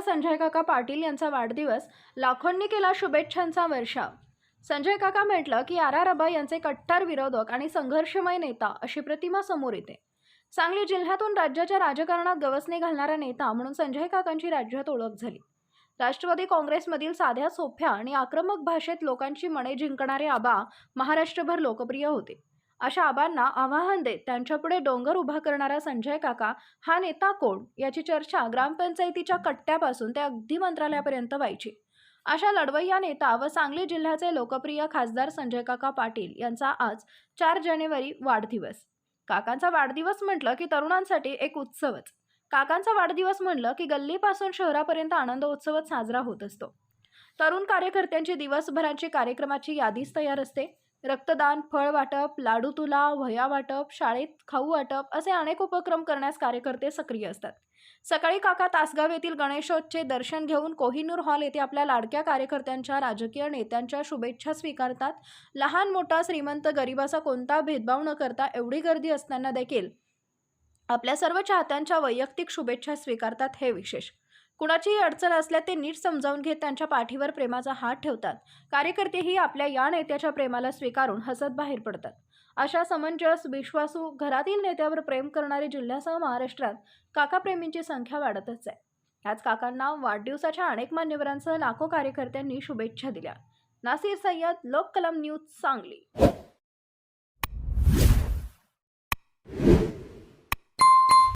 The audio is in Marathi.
संजय काका पाटील यांचा वाढदिवस लाखोंनी केला शुभेच्छांचा वर्षाव. संजय काका म्हटलं की आर आर यांचे कट्टर विरोधक आणि संघर्षमय नेता अशी प्रतिमा समोर येते. सांगली जिल्ह्यातून राज्याच्या राजकारणात गवसणी घालणारा नेता म्हणून संजय काकांची राज्यात ओळख झाली. राष्ट्रवादी काँग्रेसमधील साध्या सोप्या आणि आक्रमक भाषेत लोकांची मने जिंकणारे आबा महाराष्ट्रभर लोकप्रिय होते. अशा आबांना आवाहन देत त्यांच्यापुढे डोंगर उभा करणारा संजय काका हा नेता कोण? याची चर्चा ग्रामपंचायतीच्या कट्ट्यापासून ते अगदी मंत्रालयापर्यंत व्हायची. अशा लढवय्या नेता व सांगली जिल्ह्याचे लोकप्रिय खासदार संजय काका पाटील यांचा आज चार जानेवारी वाढदिवस. काकांचा वाढदिवस म्हटलं की तरुणांसाठी एक उत्सवच. काकांचा वाढदिवस म्हणलं की गल्लीपासून शहरापर्यंत आनंद उत्सवच साजरा होत असतो. तरुण कार्यकर्त्यांची दिवसभराची कार्यक्रमाची यादीच तयार असते. रक्तदान फळ वाटप लाडू तुला वह्या वाटप शाळेत खाऊ वाटप असे अनेक उपक्रम करण्यास कार्यकर्ते सक्रिय असतात. सकाळी काका तासगाव येथील गणेशोत्सवचे दर्शन घेऊन कोहिनूर हॉल येथे आपल्या लाडक्या कार्यकर्त्यांच्या राजकीय नेत्यांच्या शुभेच्छा स्वीकारतात. लहान मोठा श्रीमंत गरिबाचा कोणता भेदभाव न करता एवढी गर्दी असताना देखील आपल्या सर्व चाहत्यांच्या वैयक्तिक शुभेच्छा स्वीकारतात हे विशेष. कुणाचीही अडचण असल्या ते नीट समजावून घेत त्यांच्या पाठीवर प्रेमाचा हात ठेवतात. कार्यकर्तेही आपल्या या नेत्याच्या प्रेमाला स्वीकारून हसत बाहेर पडतात. अशा समंजस विश्वासू घरातील नेत्यावर प्रेम करणारे जिल्ह्यासह महाराष्ट्रात काकाप्रेमींची संख्या वाढतच आहे. याच काकांना वाढदिवसाच्या अनेक मान्यवरांसह लाखो कार्यकर्त्यांनी शुभेच्छा दिल्या. नासिर सय्यद लोक कलम न्यूज सांगली.